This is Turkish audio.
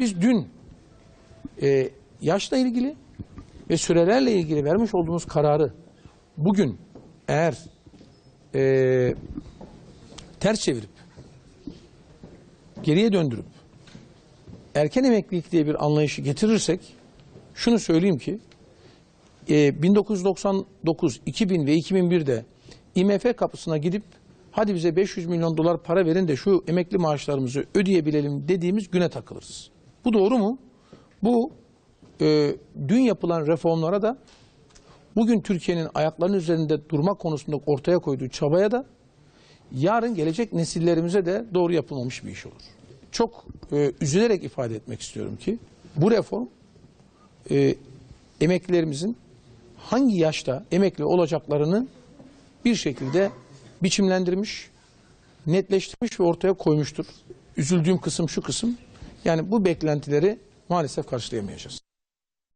Biz dün e, yaşla ilgili ve sürelerle ilgili vermiş olduğumuz kararı bugün eğer e, ters çevirip geriye döndürüp erken emeklilik diye bir anlayışı getirirsek şunu söyleyeyim ki e, 1999, 2000 ve 2001'de IMF kapısına gidip hadi bize 500 milyon dolar para verin de şu emekli maaşlarımızı ödeyebilelim dediğimiz güne takılırız. Bu doğru mu? Bu e, dün yapılan reformlara da bugün Türkiye'nin ayaklarının üzerinde durma konusunda ortaya koyduğu çabaya da yarın gelecek nesillerimize de doğru yapılmamış bir iş olur. Çok e, üzülerek ifade etmek istiyorum ki bu reform e, emeklilerimizin hangi yaşta emekli olacaklarını bir şekilde biçimlendirmiş, netleştirmiş ve ortaya koymuştur. Üzüldüğüm kısım şu kısım. Yani bu beklentileri maalesef karşılayamayacağız.